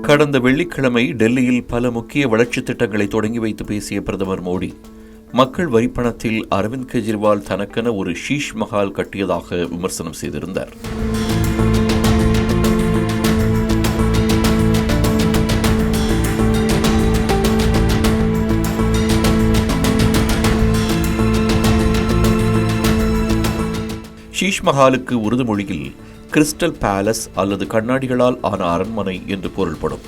கடந்த வெள்ளிக்கிழமை டெல்லியில் பல முக்கிய வளர்ச்சித் திட்டங்களை தொடங்கி வைத்து பேசிய பிரதமர் மோடி மக்கள் வரிப்பணத்தில் அரவிந்த் கெஜ்ரிவால் தனக்கென ஒரு ஷீஷ் மஹால் கட்டியதாக விமர்சனம் செய்திருந்தார். ஷீஷ்மஹாலுக்கு உருது மொழியில் கிறிஸ்டல் பேலஸ் அல்லது கண்ணாடிகளால் ஆன அரண்மனை என்று பொருள்படும்.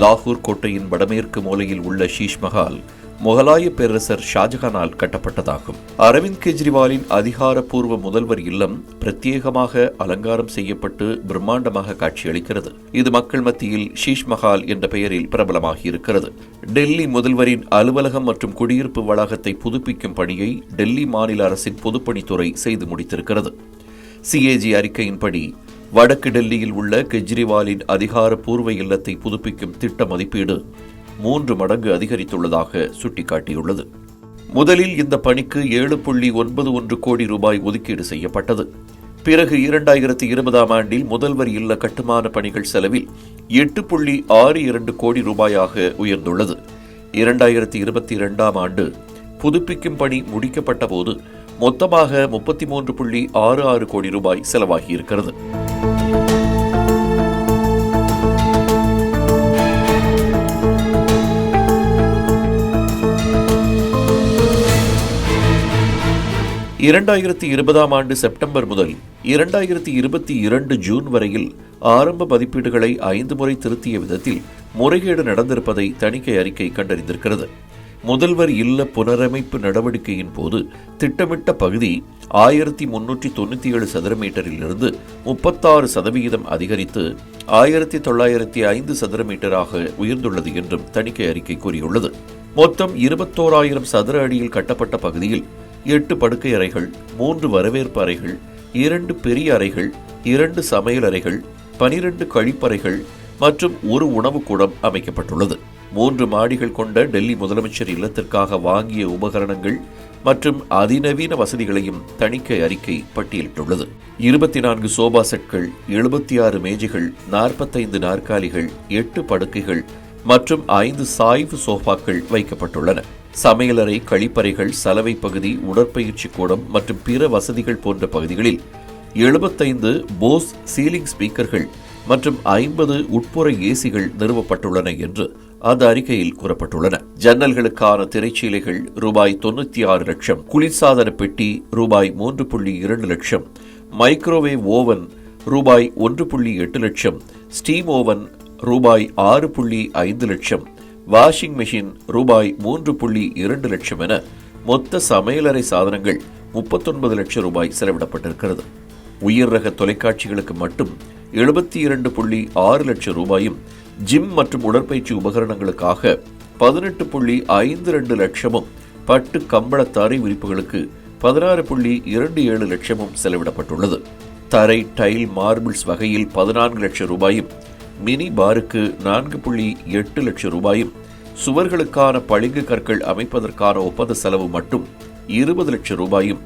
லாகூர் கோட்டையின் வடமேற்கு மூலையில் உள்ள ஷீஷ்மஹால் முகலாய பேரரசர் ஷாஜஹானால் கட்டப்பட்டதாகும். அரவிந்த் கெஜ்ரிவாலின் அதிகாரப்பூர்வ முதல்வர் இல்லம் பிரத்யேகமாக அலங்காரம் செய்யப்பட்டு பிரம்மாண்டமாக காட்சியளிக்கிறது. இது மக்கள் மத்தியில் ஷீஷ் மஹால் என்ற பெயரில் பிரபலமாகி இருக்கிறது டெல்லி முதல்வரின் அலுவலகம் மற்றும் குடியிருப்பு வளாகத்தை புதுப்பிக்கும் பணியை டெல்லி மாநில அரசின் பொதுப்பணித்துறை செய்து முடித்திருக்கிறது. சிஏஜி அறிக்கையின்படி வடக்கு டெல்லியில் உள்ள கெஜ்ரிவாலின் அதிகாரப்பூர்வ இல்லத்தை புதுப்பிக்கும் திட்ட மதிப்பீடு மூன்று மடங்கு அதிகரித்துள்ளதாக சுட்டிக்காட்டியுள்ளது. முதலில் இந்த பணிக்கு ஏழு புள்ளி ஒன்பது ஒன்று கோடி ரூபாய் ஒதுக்கீடு செய்யப்பட்டது. பிறகு இரண்டாயிரத்தி இருபதாம் ஆண்டில் முதல்வர் இல்ல கட்டுமான பணிகள் செலவில் எட்டு புள்ளி ஆறு இரண்டு கோடி ரூபாயாக உயர்ந்துள்ளது. இரண்டாயிரத்தி இருபத்தி இரண்டாம் ஆண்டு புதுப்பிக்கும் பணி முடிக்கப்பட்ட போது மொத்தமாக முப்பத்தி மூன்று புள்ளி ஆறு ஆறு கோடி ரூபாய் செலவாகியிருக்கிறது. இரண்டாயிரத்தி இருபதாம் ஆண்டு செப்டம்பர் முதல் இரண்டாயிரத்தி இருபத்தி இரண்டு ஜூன் வரையில் ஆரம்ப மதிப்பீடுகளை ஐந்து முறை திருத்திய விதத்தில் முறைகேடு நடந்திருப்பதை தணிக்கை அறிக்கை கண்டறிந்திருக்கிறது. முதல்வர் இல்ல புனரமைப்பு நடவடிக்கையின் போது திட்டமிட்ட பகுதி ஆயிரத்தி முன்னூற்றி தொண்ணூற்றி ஏழு சதுர மீட்டரிலிருந்து முப்பத்தாறு சதவிகிதம் அதிகரித்து ஆயிரத்தி தொள்ளாயிரத்தி ஐந்து சதுர மீட்டராக உயர்ந்துள்ளது என்றும் தணிக்கை அறிக்கை கூறியுள்ளது. மொத்தம் இருபத்தோராயிரம் சதுர அடியில் கட்டப்பட்ட பகுதியில் எட்டு படுக்கை அறைகள் மூன்று வரவேற்பு அறைகள் இரண்டு பெரிய அறைகள் இரண்டு சமையல் அறைகள் பனிரெண்டு கழிப்பறைகள் மற்றும் ஒரு உணவுக்கூடம் அமைக்கப்பட்டுள்ளது. மூன்று மாடிகள் கொண்ட டெல்லி முதலமைச்சர் இல்லத்திற்காக வாங்கிய உபகரணங்கள் மற்றும் அதிநவீன வசதிகளையும் தணிக்கை அறிக்கை பட்டியலிட்டுள்ளது. இருபத்தி நான்கு சோபா செட்கள் எழுபத்தி ஆறு மேஜைகள் நாற்பத்தைந்து நாற்காலிகள் எட்டு படுக்கைகள் மற்றும் ஐந்து சாய்வு சோஃபாக்கள் வைக்கப்பட்டுள்ளன. சமையலறை கழிப்பறைகள் சலவை பகுதி உடற்பயிற்சி கூடம் மற்றும் பிற வசதிகள் போன்ற பகுதிகளில் எழுபத்தைந்து போஸ் சீலிங் ஸ்பீக்கர்கள் மற்றும் ஐம்பது உட்புற ஏசிகள் நிறுவப்பட்டுள்ளன என்று அந்த அறிக்கையில் கூறப்பட்டுள்ளன. ஜன்னல்களுக்கான திரைச்சீலைகள் ரூபாய் தொண்ணூத்தி ஆறு லட்சம் குளிர்சாதன பெட்டி ரூபாய் மூன்று புள்ளி இரண்டு லட்சம் மைக்ரோவேவ் ஓவன் ரூபாய் ஒன்று புள்ளி எட்டு லட்சம் ஸ்டீம் ஓவன் ரூபாய் ஆறு புள்ளி ஐந்து லட்சம் வாஷிங் மெஷின் ரூபாய் மூன்று புள்ளி இரண்டு லட்சம் என மொத்த சமையலறை சாதனங்கள் முப்பத்தொன்பது லட்சம் ரூபாய் செலவிடப்பட்டிருக்கிறது. உயர் ரக தொலைக்காட்சிகளுக்கு மட்டும் எழுபத்தி இரண்டு புள்ளி ஆறு லட்சம் ரூபாயும் ஜிம் மற்றும் உடற்பயிற்சி உபகரணங்களுக்காக பதினெட்டு புள்ளி ஐந்து ரெண்டு லட்சமும் பட்டு கம்பள தரை விரிப்புகளுக்கு பதினாறு புள்ளி இரண்டு ஏழு லட்சமும் செலவிடப்பட்டுள்ளது. தரை டைல் மார்பிள்ஸ் வகையில் பதினான்கு லட்சம் ரூபாயும் மினி பாருக்கு நான்கு புள்ளி எட்டு லட்சம் ரூபாயும் சுவர்களுக்கான பளிங்கு கற்கள் அமைப்பதற்கான ஒப்பந்த செலவு மட்டும் இருபது லட்சம் ரூபாயும்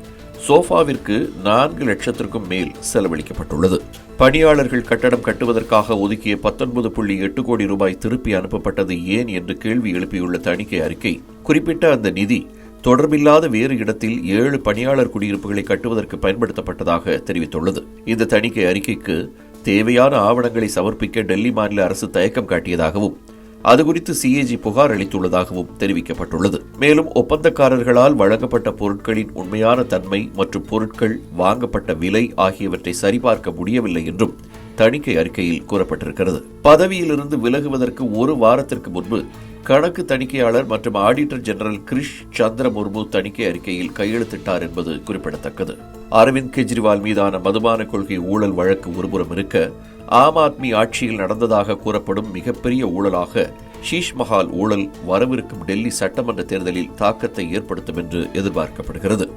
சோஃபாவிற்கு நான்கு லட்சத்திற்கும் மேல் செலவழிக்கப்பட்டுள்ளது. பணியாளர்கள் கட்டடம் கட்டுவதற்காக ஒதுக்கிய பத்தொன்பது புள்ளி எட்டு கோடி ரூபாய் திருப்பி அனுப்பப்பட்டது ஏன் என்று கேள்வி எழுப்பியுள்ள தணிக்கை அறிக்கை. குறிப்பிட்ட அந்த நிதி தொடர்பில்லாத வேறு இடத்தில் ஏழு பணியாளர் குடியிருப்புகளை கட்டுவதற்கு பயன்படுத்தப்பட்டதாக தெரிவித்துள்ளது. இந்த தணிக்கை அறிக்கைக்கு தேவையான ஆவணங்களை சமர்ப்பிக்க டெல்லி மாநில அரசு தயக்கம் காட்டியதாகவும் அது குறித்து சிஏஜி புகார் அளித்துள்ளதாகவும் தெரிவிக்கப்பட்டுள்ளது. மேலும் ஒப்பந்தக்காரர்களால் வழங்கப்பட்ட பொருட்களின் உண்மையான தன்மை மற்றும் பொருட்கள் வாங்கப்பட்ட விலை ஆகியவற்றை சரிபார்க்க முடியவில்லை என்றும் தணிக்கை அறிக்கையில் கூறப்பட்டிருக்கிறது. பதவியிலிருந்து விலகுவதற்கு ஒரு வாரத்திற்கு முன்பு கணக்கு தணிக்கையாளர் மற்றும் ஆடிட்டர் ஜெனரல் கிரிஷ் சந்திர முர்மு தணிக்கை அறிக்கையில் கையெழுத்திட்டார் என்பது குறிப்பிடத்தக்கது. அரவிந்த் கெஜ்ரிவால் மீதான மதுபான கொள்கை ஊழல் வழக்கு ஒருபுறம் இருக்க ஆம் ஆத்மி ஆட்சியில் நடந்ததாக கூறப்படும் மிகப்பெரிய ஊழலாக ஷீஷ் மஹால் ஊழல் வரவிருக்கும் டெல்லி சட்டமன்ற தேர்தலில் தாக்கத்தை ஏற்படுத்தும் என்று எதிர்பார்க்கப்படுகிறது.